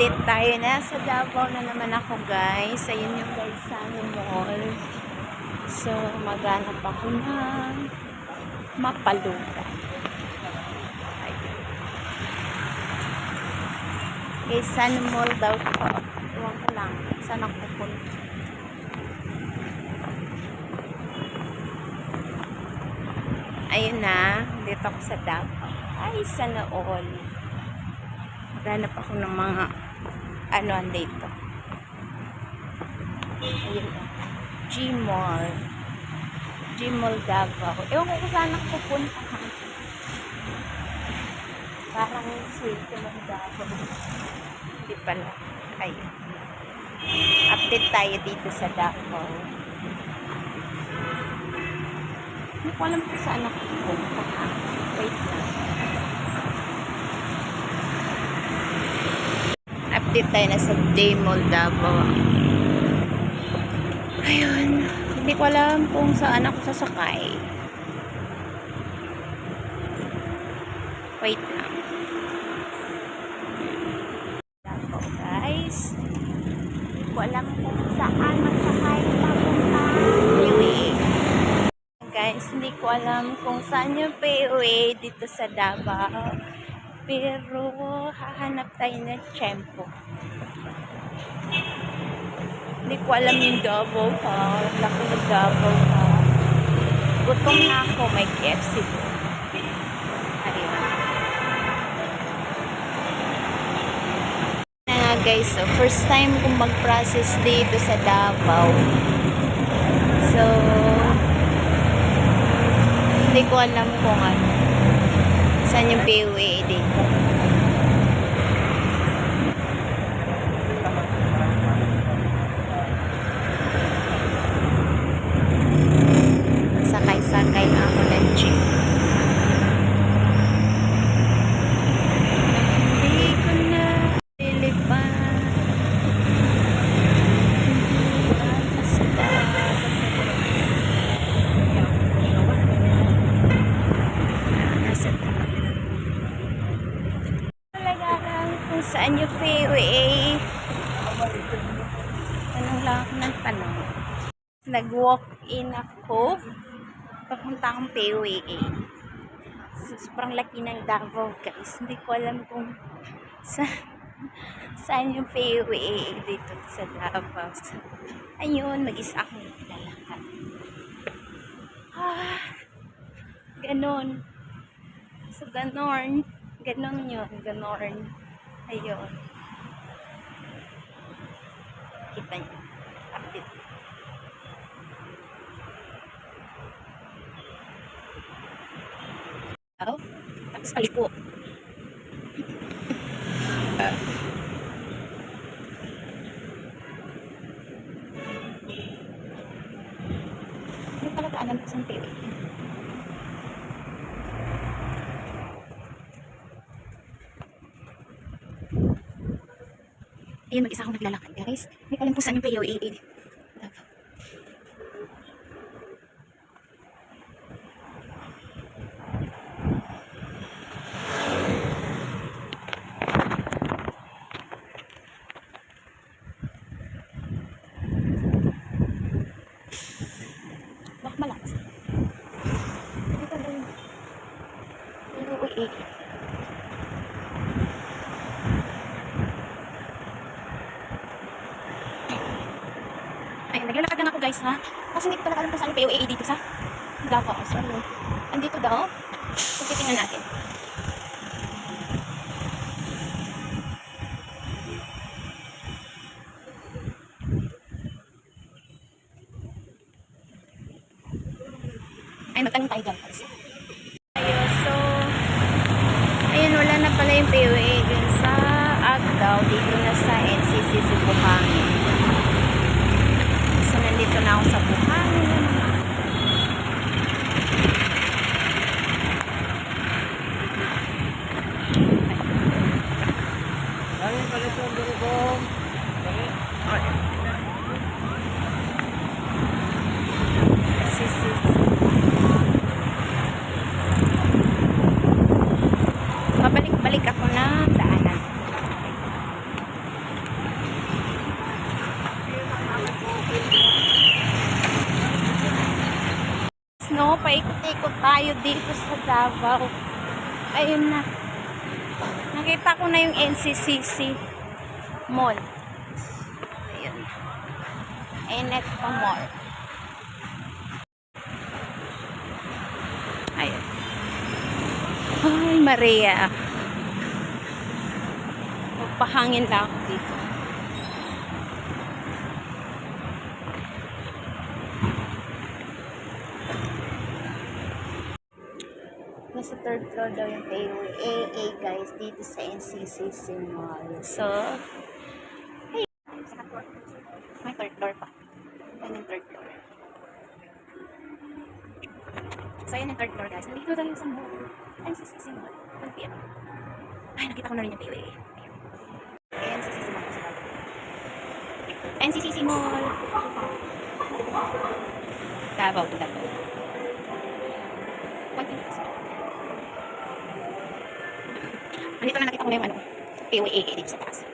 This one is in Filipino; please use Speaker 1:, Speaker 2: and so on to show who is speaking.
Speaker 1: Update tayo na. Sa Davao na naman ako guys. Ayun yung Gaisano Mall. So, maghanap ako ng mapaluta. Ayun. Gaisano Mall daw po. Iwan ko lang. Saan ako pupunta? Ayun na. Dito ako sa Davao. Ay, sana all. Maghanap ako ng mga ano dito. Ayun. G-Mall. G-Mall Davao. Ewan ko kung saan ako pupunta. Parang sweet ng Davao. Hindi pala. Ayun. Update tayo dito sa Davao. Hindi ko alam kung saan ako pupunta. Wait lang. Update tayo na sa Day Mall Davao. Ayun. Hindi ko alam kung saan ako sasakay. Wait lang. Davao guys. Hindi ko alam kung saan masakay papunta. Anyway. Guys, hindi ko alam kung saan yung POA dito sa Davao. Pero, hahanap tayo ng tiyempo. Hindi ko alam yung Davao ha. Laki ng Davao ha. Gutom na ako. May KFC po. Ayun. Na guys, so first time kong mag-process dito sa Davao. So, hindi ko alam kung ano. Saan yung PUA dito? Sakay-sakay na ako ng jeep. Hindi ko na lilipan. Hindi na sasabat. Nasa talaga lang kung saan yung PUA. Tanong lang ako ng tanong. Nag-walk-in ako. Papunta akong PUA. So, sobrang laki ng Davao guys. Hindi ko alam kung sa, saan yung PUA dito sa Davao. So, ayun, mag-isa akong lalakad. Ah, ganon. So, ganon. Ganon yun. Ganon. Ayun. Kita niyo. Oh, tapos paliko. Ano pala kaalam ko sa PUA? Ayun, mag-isa akong naglalakad, guys. Hindi ko alam kung saan yung POA. Davao. Bak malakas. Dito ba yun? POA. Ayun, naglalakad lang ako guys ha. Kasi hindi ko talaga alam kung saan yung dito sa Davao. So, ano, andito daw. So, titingnan natin. Ay, magtanong tayo dyan guys. Kami kalisong durugong. Pabalik-balik ako na daanan. No, paikot-ikot tayo dito sa Davao. Ayun na. Nakita ko na yung NCCC Mall. Ayun. Pa Mall. Ayun. Ay, Maria. Magpahangin lang dito. Third floor daw yung Payway AA guys dito sa NCCC Mall. So, ay, may third floor pa. Ayun yung third floor. So, ayun yung third floor guys. Nandito tayo sa mall. NCCC Mall. 1 p.m. Ay, nakita ko na rin yung Payway. NCCC Mall. NCCC Mall. Davao to Davao. Andito na nakita ko na